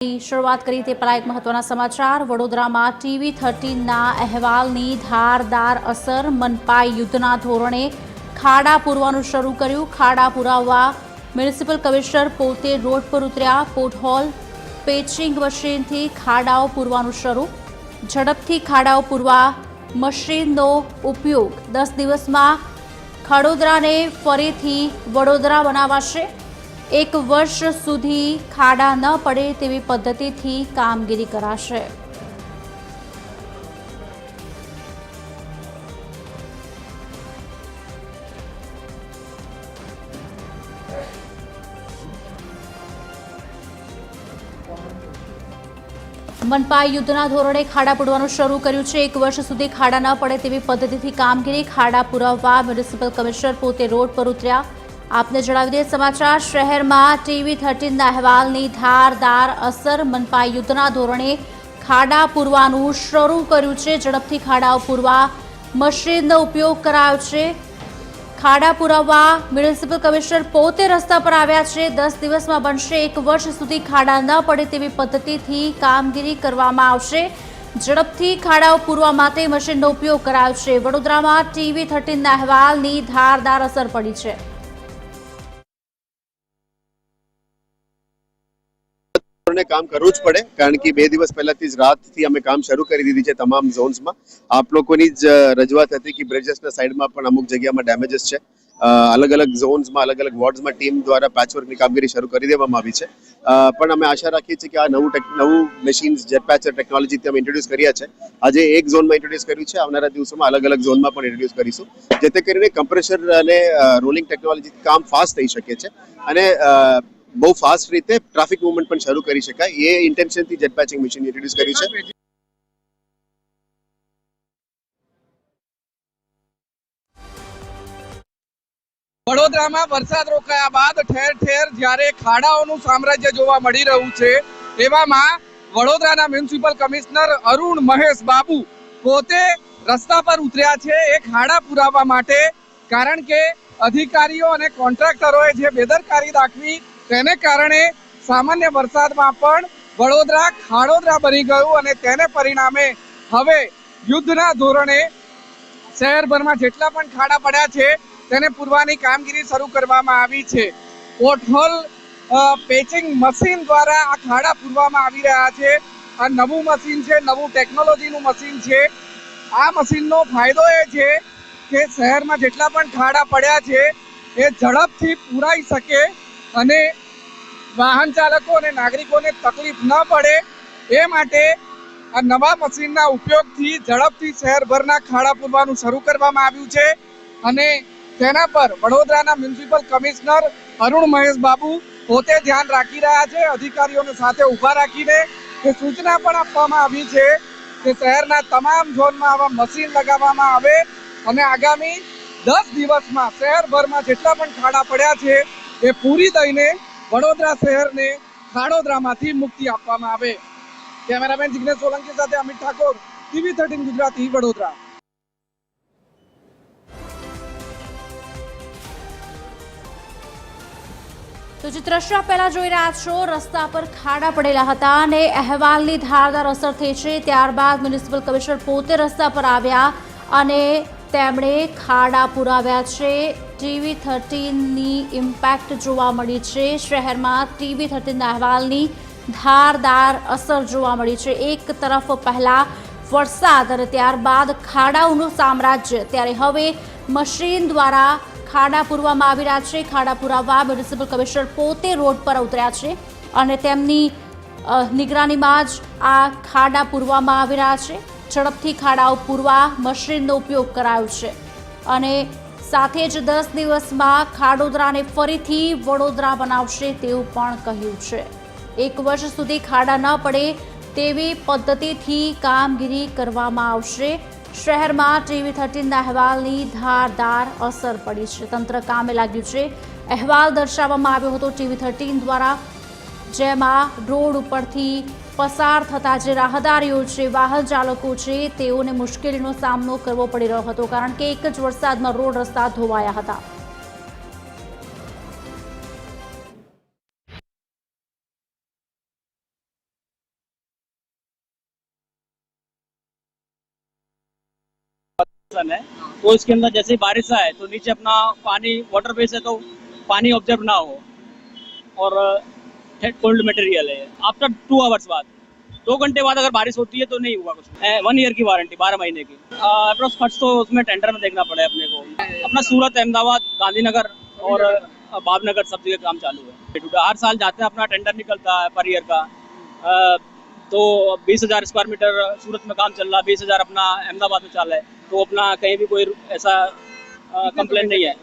શરૂઆત કરી તે પહેલા એક મહત્વના સમાચાર, વડોદરામાં ટીવી થર્ટીનના અહેવાલની ધારદાર અસર મનપા યુદ્ધના ધોરણે ખાડા પૂરવાનું શરૂ કર્યું. ખાડા પુરાવવા મ્યુનિસિપલ કમિશનર પોતે રોડ પર ઉતર્યા. પોટહોલ પેચિંગ મશીનથી ખાડાઓ પૂરવાનું શરૂ. ઝડપથી ખાડાઓ પૂરવા મશીનનો ઉપયોગ. દસ દિવસમાં ખડોદરાને ફરીથી વડોદરા બનાવાશે. એક વર્ષ સુધી ખાડા ન પડે તેવી પદ્ધતિથી કામગીરી કરાશે. મનપાએ યુદ્ધના ધોરણે ખાડા પૂરવાનું શરૂ કર્યું છે. એક વર્ષ સુધી ખાડા ન પડે તેવી પદ્ધતિથી કામગીરી ખાડા પુરાવવા મ્યુનિસિપલ કમિશનર પોતે રોડ પર ઉતર્યા. આપને જણાવી દઈએ સમાચાર. શહેરમાં ટીવી થર્ટીનના અહેવાલની ધારદાર અસર મનપા યુદ્ધના ધોરણે ખાડા પૂરવાનું શરૂ કર્યું છે. ઝડપથી ખાડાઓ પૂરવા મશીનનો ઉપયોગ કરાયો છે. ખાડા પુરાવવા મ્યુનિસિપલ કમિશનર પોતે રસ્તા પર આવ્યા છે. દસ દિવસમાં બનશે એક વર્ષ સુધી ખાડા ન પડે તેવી પદ્ધતિથી કામગીરી કરવામાં આવશે. ઝડપથી ખાડાઓ પૂરવા માટે મશીનનો ઉપયોગ કરાયો છે. વડોદરામાં ટીવી થર્ટીનના અહેવાલની ધારદાર અસર પડી છે. ને કામ કરવું જ પડે, કારણ કે બે દિવસ પહેલાથી જ રાતથી અમે કામ શરૂ કરી દીધી છે તમામ ઝોન્સમાં. આપ લોકોની જ રજૂઆત હતી કે બ્રિજેસના સાઈડમાં પણ અમુક જગ્યામાં ડેમેજીસ છે. અલગ અલગ ઝોન્સમાં, અલગ અલગ વોર્ડ્સમાં ટીમ દ્વારા પેચવર્કની કામગીરી શરૂ કરી દેવામાં આવી છે. પણ અમે આશા રાખીએ છીએ કે આ નવું નવું મશીન્સ જેટ પેચર ટેકનોલોજીથી અમે ઇન્ટ્રોડ્યુસ કર્યા છે, આજે એક ઝોનમાં ઇન્ટ્રોડ્યુસ કર્યું છે. આવનારા દિવસોમાં અલગ અલગ ઝોનમાં પણ ઇન્ટ્રોડ્યુસ કરીશું. જેથી કરીને કમ્પ્રેશર અને રોલિંગ ટેકનોલોજીથી કામ ફાસ્ટ થઈ શકે છે. અને બહુ ફાસ્ટ રીતે ટ્રાફિક મુવમેન્ટ પણ શરૂ કરી શકાય. એ ઇન્ટેન્શનથી જેટ પેચિંગ મશીન ઇન્ટ્રોડ્યુસ કર્યું છે. વડોદરામાં વરસાદ રોકાયા બાદ ઠેર ઠેર જ્યારે ખાડાઓનું સામ્રાજ્ય જોવા મળી રહ્યું છે એવામાં વડોદરાના મ્યુનિસિપલ કમિશનર અરુણ મહેશ બાબુ પોતે રસ્તા પર ઉતર્યા છે, એ ખાડા પુરાવવા માટે. કારણ કે અધિકારીઓ અને કોન્ટ્રાક્ટરોએ જે બેદરકારી દાખવી તેને કારણે સામાન્ય વરસાદમાં પણ વડોદરા ખાડોદરા બની ગયું અને તેને પરિણામે હવે યુદ્ધના ધોરણે શહેરભરમાં જેટલા પણ ખાડા પડ્યા છે, તેને પૂરવાની કામગીરી શરૂ કરવામાં આવી છે. પોટહોલ પેચિંગ મશીન દ્વારા આ ખાડા પૂરવામાં આવી રહ્યા છે. આ નવું મશીન છે, નવું ટેકનોલોજીનું મશીન છે. આ મશીનનો ફાયદો એ છે કે શહેરમાં જેટલા પણ ખાડા પડ્યા છે, એ ઝડપથી પૂરાઈ શકે અને વાહન ચાલકો અને નાગરિકોને તકલીફ ન પડે એ માટે આ નવા મશીનના ઉપયોગથી ઝડપથી શહેરભરના ખાડા પૂરવાનું શરૂ કરવામાં આવ્યું છે. અને તેના પર વડોદરાના મ્યુનિસિપલ કમિશનર અરુણ મહેશ બાબુ પોતે ધ્યાન રાખી રહ્યા છે. અધિકારીઓને સાથે ઊભા રાખીને તે સૂચના પણ આપવામાં આવી છે કે શહેરના તમામ ઝોનમાં આવા મશીન લગાવવામાં આવે અને આગામી દસ દિવસમાં શહેરભરમાં જેટલા પણ ખાડા પડ્યા છે એ પૂરી દઈને વડોદરા શહેરને ખાડોદરામાંથી મુક્તિ આપવામાં આવે. કેમેરામેન જિગ્નેશ સોલંકી સાથે અમિત ઠાકોર, ટીવી થર્ટીન ગુજરાતી, વડોદરા. તો જે દ્રશ્ય પહેલા જોઈ રહ્યા છો, રસ્તા પર ખાડા પડેલા હતા અને અહેવાલની ધારદાર અસર થઈ છે. ત્યારબાદ મ્યુનિસિપલ કમિશનર પોતે રસ્તા પર આવ્યા અને તેમણે ખાડા પુરાવ્યા છે. ટીવી થર્ટીનની ઇમ્પેક્ટ જોવા મળી છે. શહેરમાં ટીવી થર્ટીનના અહેવાલની ધારદાર અસર જોવા મળી છે. એક તરફ પહેલા વરસાદ અને ત્યારબાદ ખાડાઓનું સામ્રાજ્ય. ત્યારે હવે મશીન દ્વારા ખાડા પૂરવામાં આવી રહ્યા છે. ખાડા પુરાવવા મ્યુનિસિપલ કમિશનર પોતે રોડ પર ઉતર્યા છે અને તેમની નિગરાનીમાં જ આ ખાડા પૂરવામાં આવી રહ્યા છે. ઝડપથી ખાડાઓ પૂરવા મશીનનો ઉપયોગ કરાયો છે. અને સાથે જ દસ દિવસમાં ખાડોદરાને ફરીથી વડોદરા બનાવશે તેવું પણ કહ્યું છે. એક વર્ષ સુધી ખાડા ન પડે તેવી પદ્ધતિથી કામગીરી કરવામાં આવશે. શહેરમાં ટીવી થર્ટીનના અહેવાલની ધારદાર અસર પડી છે. તંત્ર કામે લાગ્યું છે. અહેવાલ દર્શાવવામાં આવ્યો હતો ટીવી થર્ટીન દ્વારા, જેમાં રોડ ઉપરથી પસાર થતા જે રાહદારીઓ છે, વાહન ચાલકો છે, તેઓને મુશ્કેલીનો સામનો કરવો પડી રહ્યો હતો કારણ કે એક જ વરસાદમાં રોડ રસ્તા ધોવાયા હતા. सन है तो इसके अंदर जैसे ही बारिश आए तो नीचे अपना पानी वाटर बेस है तो पानी ऑब्जर्व ना हो और कोल्ड मटेरियल है। आफ्टर टू आवर्स बाद। दो घंटे बाद अगर बारिश होती है तो नहीं हुआ कुछ। वन ईयर की वारंटी बारह महीने की। अप्रोक्स खर्च तो उसमें टेंडर में देखना पड़े अपने को। अपना सूरत, अहमदाबाद, गांधीनगर और भावनगर सब जगह काम चालू है। हर साल जाते हैं, अपना टेंडर निकलता है पर ईयर का। तो बीस हज़ार स्क्वायर मीटर सूरत में काम चल रहा है बीस हज़ार अपना अहमदाबाद में चल रहा है। तो अपना कहीं भी कोई ऐसा कंप्लेन नहीं है।